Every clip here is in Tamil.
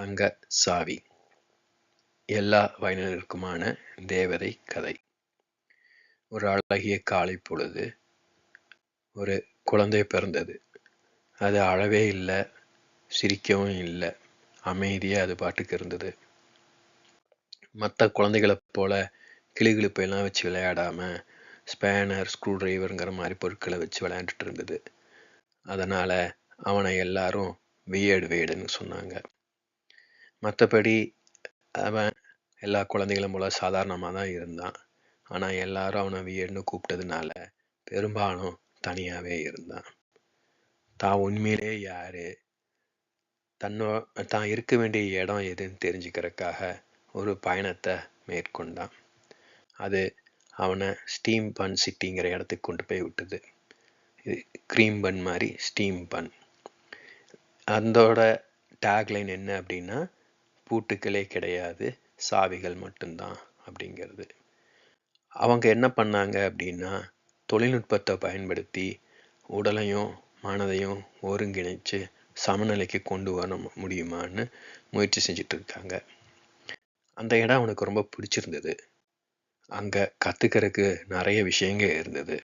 தங்க சாவி. எல்லா வயதினருக்குமான தேவதை கதை. ஒரு அழகிய காலை பொழுது ஒரு குழந்தை பிறந்தது. அது அழவே இல்லை சிரிக்கவும் இல்லை அமைதியாக அது பாட்டுக்கு இருந்தது. மற்ற குழந்தைகளை போல கிளிகிழிப்பெல்லாம் வச்சு விளையாடாம ஸ்பேனர் ஸ்க்ரூ டிரைவருங்கிற மாதிரி பொருட்களை வச்சு விளையாண்டுட்டு இருந்தது. அதனால் அவனை எல்லாரும் வியேடு வேடுன்னு சொன்னாங்க. மற்றபடி அவன் எல்லா குழந்தைகளும் போல சாதாரணமாக தான் இருந்தான். ஆனால் எல்லாரும் அவனை வியேடுன்னு கூப்பிட்டதுனால பெரும்பாலும் தனியாகவே இருந்தான். தான் உண்மையிலே யாரு? தன்னோ தான் இருக்க வேண்டிய இடம் எதுன்னு தெரிஞ்சுக்கிறதுக்காக ஒரு பயணத்தை மேற்கொண்டான். அது அவனை ஸ்டீம் பன் சிட்டிங்கிற இடத்துக்கு கொண்டு போய் விட்டது. இது க்ரீம் பன் மாதிரி ஸ்டீம் பன். அதோட டேக்லைன் என்ன அப்படின்னா பூட்டுக்களே கிடையாது சாவிகள் மட்டும்தான் அப்படிங்கிறது. அவங்க என்ன பண்ணாங்க அப்படின்னா தொழில்நுட்பத்தை பயன்படுத்தி உடலையும் மனதையும் ஒருங்கிணைச்சு சமநிலைக்கு கொண்டு வர முடியுமான்னு முயற்சி செஞ்சுட்டு இருக்காங்க அந்த இடம் அவனுக்கு ரொம்ப பிடிச்சிருந்தது. அங்கே கற்றுக்கிறதுக்கு நிறைய விஷயங்கள் இருந்தது.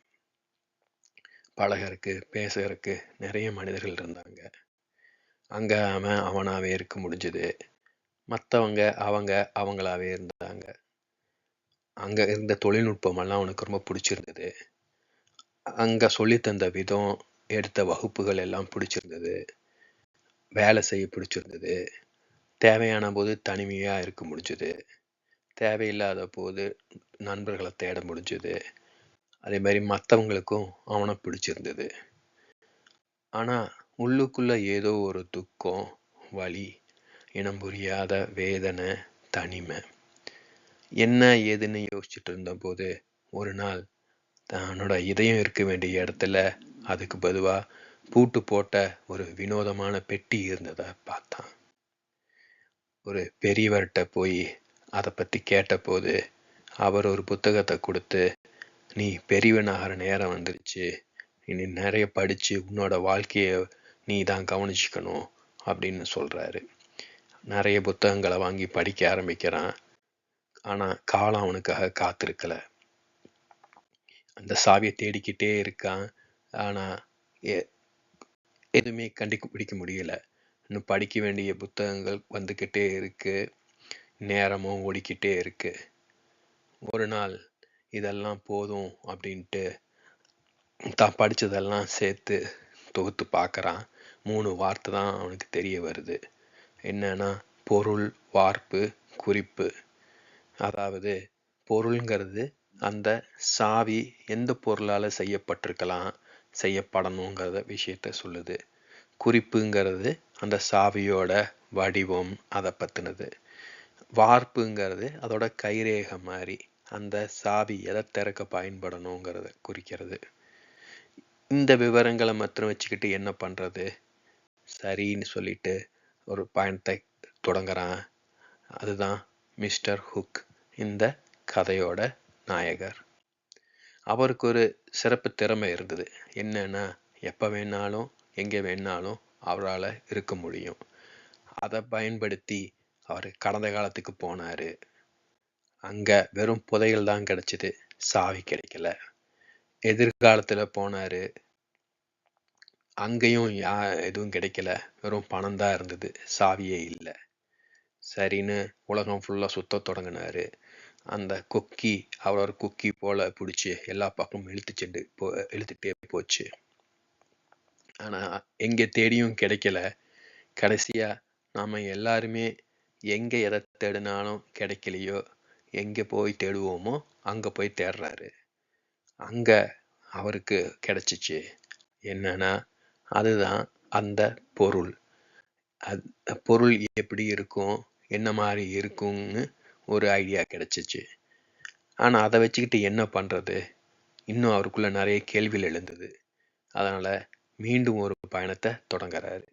பழகிறதுக்கு பேசுறதுக்கு நிறைய மனிதர்கள் இருந்தாங்க. அங்கே அவன் அவனாகவே இருக்க முடிஞ்சது. மற்றவங்க அவங்க அவங்களாவே இருந்தாங்க. அங்கே இருந்த தொழில்நுட்பமெல்லாம் அவனுக்கு ரொம்ப பிடிச்சிருந்தது. அங்கே சொல்லித்தந்த விதம் எடுத்த வகுப்புகள் எல்லாம் பிடிச்சிருந்தது. வேலை செய்ய பிடிச்சிருந்தது. தேவையான போது தனிமையாக இருக்க முடிஞ்சது. தேவையில்லாத போது நண்பர்களை தேட முடிஞ்சது. அதே மாதிரி மற்றவங்களுக்கும் அவனை பிடிச்சிருந்தது. ஆனால் உள்ளுக்குள்ள ஏதோ ஒரு துக்கம் வலி இனம் புரியாத வேதனை தனிமை. என்ன ஏதுன்னு யோசிச்சுட்டு இருந்தபோது ஒரு நாள் தன்னோட இதயம் இருக்க வேண்டிய இடத்துல அதுக்கு பதுவாக பூட்டு போட்ட ஒரு வினோதமான பெட்டி இருந்ததை பார்த்தான். ஒரு பெரியவர்கிட்ட போய் அதை பற்றி கேட்டபோது அவர் ஒரு புத்தகத்தை கொடுத்து நீ பெரியவனாகிற நேரம் வந்துருச்சு. நீ நிறைய படித்து உன்னோட வாழ்க்கையை நீ தான் கவனிச்சுக்கணும் அப்படின்னு சொல்கிறாரு நிறைய புத்தகங்களை வாங்கி படிக்க ஆரம்பிக்கிறான். ஆனால் காலம் அவனுக்காக காத்திருக்கல. அந்த சாவியை தேடிக்கிட்டே இருக்கான். ஆனால் எதுவுமே கண்டி பிடிக்க முடியல. இன்னும் படிக்க வேண்டிய புத்தகங்கள் வந்துக்கிட்டே இருக்கு. நேரமும் ஓடிக்கிட்டே இருக்கு. ஒரு நாள் இதெல்லாம் போதும் அப்படின்ட்டு தான் படித்ததெல்லாம் சேர்த்து தொகுத்து பார்க்குறான். மூணு வார்த்தை தான் அவனுக்கு தெரிய வருது. என்னன்னா பொருள் வார்ப்பு குறிப்பு. அதாவது பொருளுங்கிறது அந்த சாவி எந்த பொருளால் செய்யப்பட்டிருக்கலாம் செய்யப்படணுங்கிறத விஷயத்த சொல்லுது. குறிப்புங்கிறது அந்த சாவியோட வடிவம் அதை பற்றினது வார்ப்புங்கிறது அதோட கைரேக மாதிரி அந்த சாவி எதை திறக்க பயன்படணுங்கிறத குறிக்கிறது. இந்த விவரங்களை மாத்திரம் வச்சுக்கிட்டு என்ன பண்ணுறது சரின்னு சொல்லிட்டு ஒரு பயணத்தை தொடங்குறான். அதுதான் மிஸ்டர் ஹுக் இந்த கதையோட நாயகர். அவருக்கு ஒரு சிறப்பு திறமை இருந்தது. என்னன்னா எப்போ வேணாலும் எங்கே வேணாலும் அவரால் இருக்க முடியும். அதை பயன்படுத்தி அவர் கடந்த காலத்துக்கு போனார். அங்கே வெறும் புதையல் தான் கிடச்சிது. சாவி கிடைக்கல. எதிர்காலத்தில் போனார். அங்கேயும் யா எதுவும் கிடைக்கல. வெறும் பணம் தான் இருந்தது. சாவியே இல்லை. சரின்னு உலகம் ஃபுல்லாக சுத்த தொடங்கினாரு. அந்த கொக்கி அவரோட கொக்கி போல பிடிச்சி எல்லா பக்கமும் இழுத்து சென்று போ இழுத்துட்டே போச்சு. ஆனால் எங்கே தேடியும் கிடைக்கல. கடைசியாக நாம் எல்லாருமே எங்கே எதை தேடினாலும் கிடைக்கலையோ எங்கே போய் தேடுவோமோ அங்கே போய் தேடுறாரு. அங்கே அவருக்கு கிடைச்சிச்சு. என்னன்னா அதுதான் அந்த பொருள். அது பொருள் எப்படி இருக்கும் என்ன மாதிரி இருக்கும்னு ஒரு ஐடியா கிடைச்சிச்சு. ஆனால் அதை வச்சுக்கிட்டு என்ன பண்ணுறது இன்னும் அவருக்குள்ள நிறைய கேள்விகள் எழுந்தது. அதனால் மீண்டும் ஒரு பயணத்தை தொடங்குறாரு.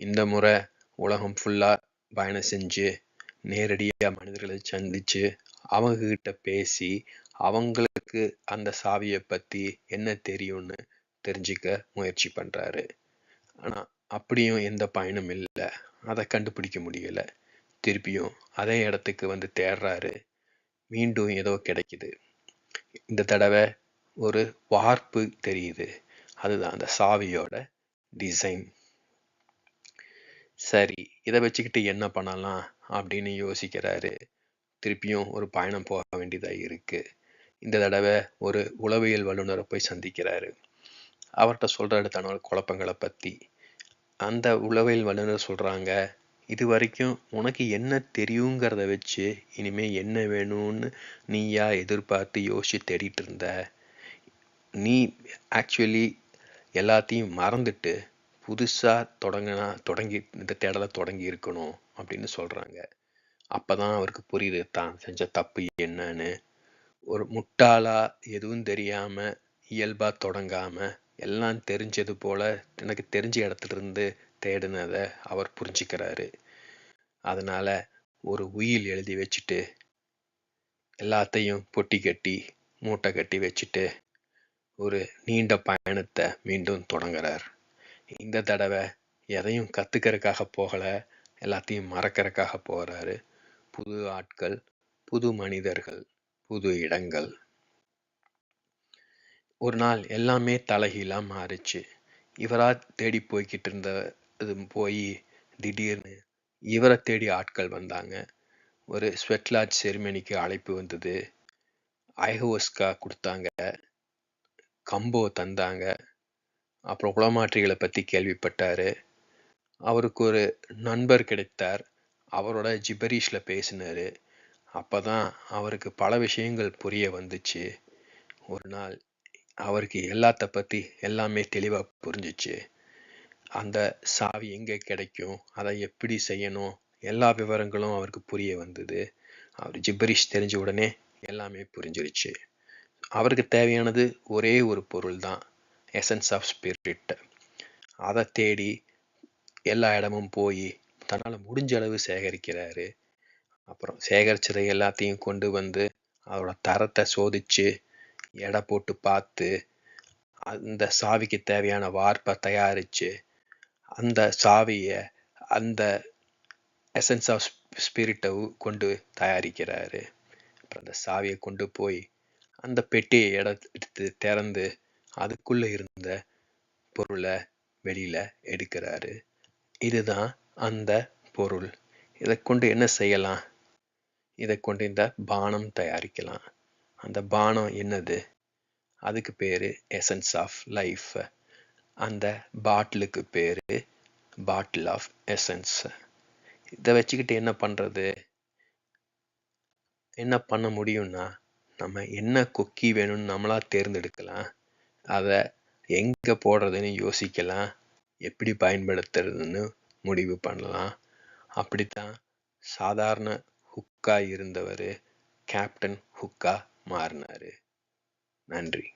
இந்த முறை உலகம் ஃபுல்லாக பயணம் செஞ்சு நேரடியாக மனிதர்களை சந்தித்து அவங்கக்கிட்ட பேசி அவங்களுக்கு அந்த சாவியை பற்றி என்ன தெரியும்னு தெரிஞ்சுக்க முயற்சி பண்ணுறாரு ஆனால் அப்படியும் எந்த பயனும் இல்லை. அதை கண்டுபிடிக்க முடியல. திருப்பியும் அதே இடத்துக்கு வந்து தேடுறாரு மீண்டும் ஏதோ கிடைக்குது. இந்த தடவை ஒரு வார்ப்பு தெரியுது. அதுதான் அந்த சாவியோட டிசைன் சரி இதை வச்சுக்கிட்டு என்ன பண்ணலாம் அப்படின்னு யோசிக்கிறாரு. திருப்பியும் ஒரு பயணம் போக வேண்டியதா இருக்கு. இந்த தடவை ஒரு உளவியல் வல்லுநரை போய் சந்திக்கிறாரு. அவர்கிட்ட சொல்கிறாரு தன்னோட குழப்பங்களை பற்றி அந்த உளவியல் வல்லுநர் சொல்கிறாங்க இது வரைக்கும் உனக்கு என்ன தெரியுங்கிறத வச்சு இனிமேல் என்ன வேணும்னு நீயா எதிர்பார்த்து யோசிச்சு தேடிட்டு இருந்த. நீ ஆக்சுவலி எல்லாத்தையும் மறந்துட்டு புதுசாக தொடங்கினா தொடங்கி இந்த தேடலை தொடங்கி இருக்கணும் அப்படின்னு அப்போ தான் அவருக்கு புரியுது தான் செஞ்ச தப்பு என்னன்னு. ஒரு முட்டாளாக எதுவும் தெரியாமல் இயல்பாக தொடங்காமல் எல்லாம் தெரிஞ்சது போல எனக்கு தெரிஞ்ச இடத்துலருந்து தேடினதை அவர் புரிஞ்சுக்கிறாரு. அதனால ஒரு உயில் எழுதி வச்சுட்டு எல்லாத்தையும் பொட்டி கட்டி மூட்டை கட்டி வச்சுட்டு ஒரு நீண்ட பயணத்தை மீண்டும் தொடங்குறார். இந்த தடவை எதையும் கத்துக்கிறதுக்காக போகலை எல்லாத்தையும் மறக்கறதுக்காக போகிறாரு புது ஆட்கள் புது மனிதர்கள் புது இடங்கள். ஒரு நாள் எல்லாமே தலைகீழாக மாறுச்சு. இவராக தேடி போய்கிட்டு இருந்த இது போய் திடீர்னு இவரை தேடி ஆட்கள் வந்தாங்க. ஒரு ஸ்வெட்லாஜ் செரிமனிக்கு அழைப்பு வந்தது. ஐஹோஸ்கா கொடுத்தாங்க. கம்போ தந்தாங்க. அப்புறம் குளமாற்றிகளை பற்றி கேள்விப்பட்டார். அவருக்கு ஒரு நண்பர் கிடைத்தார். அவரோட ஜிபரீஷில் அப்போ தான் அவருக்கு பல விஷயங்கள் புரிய வந்துச்சு. ஒரு நாள் அவருக்கு எல்லாத்த பற்றி எல்லாமே தெளிவாக புரிஞ்சிச்சு. அந்த சாவி எங்கே கிடைக்கும்? அதை எப்படி செய்யணும்? எல்லா விவரங்களும் அவருக்கு புரிய வந்தது. அவர் ஜிப்பரிஷ் தெரிஞ்ச உடனே எல்லாமே புரிஞ்சிருச்சு. அவருக்கு தேவையானது ஒரே ஒரு பொருள் தான் எசன்ஸ் ஆஃப் ஸ்பிரிட் அதை தேடி எல்லா இடமும் போய் தன்னால் முடிஞ்ச அளவு சேகரிக்கிறாரு. அப்புறம் சேகரிச்சதை எல்லாத்தையும் கொண்டு வந்து அவரோட தரத்தை சோதிச்சு எடை போட்டு பார்த்து அந்த சாவிக்கு தேவையான வார்ப்பை தயாரிச்சு அந்த சாவியை அந்த எசன்ஸ் ஆஃப் ஸ்பிரிட்டை கொண்டு தயாரிக்கிறாரு. அப்புறம் அந்த சாவியை கொண்டு போய் அந்த பெட்டியை எடுத்து திறந்து அதுக்குள்ளே இருந்த பொருளை வெளியில எடுக்கிறாரு. இதுதான் அந்த பொருள். இதை கொண்டு என்ன செய்யலாம்? இதை கொண்டு இந்த பானம் தயாரிக்கலாம். அந்த பானம் என்னது? அதுக்கு பேரு எசன்ஸ் ஆஃப் லைஃப் அந்த பாட்டிலுக்கு பேரு பாட்டில் ஆஃப் எசன்ஸ் இதை வச்சுக்கிட்டு என்ன பண்றது? என்ன பண்ண முடியும்னா நம்ம என்ன கொக்கி வேணும்னு நம்மளா தேர்ந்தெடுக்கலாம். அதை எங்கே போடுறதுன்னு யோசிக்கலாம். எப்படி பயன்படுத்துறதுன்னு முடிவு பண்ணலாம். அப்படித்தான் சாதாரண ஹுக்கா இருந்தவர் கேப்டன் ஹுக்கா மாறினாரு. நன்றி.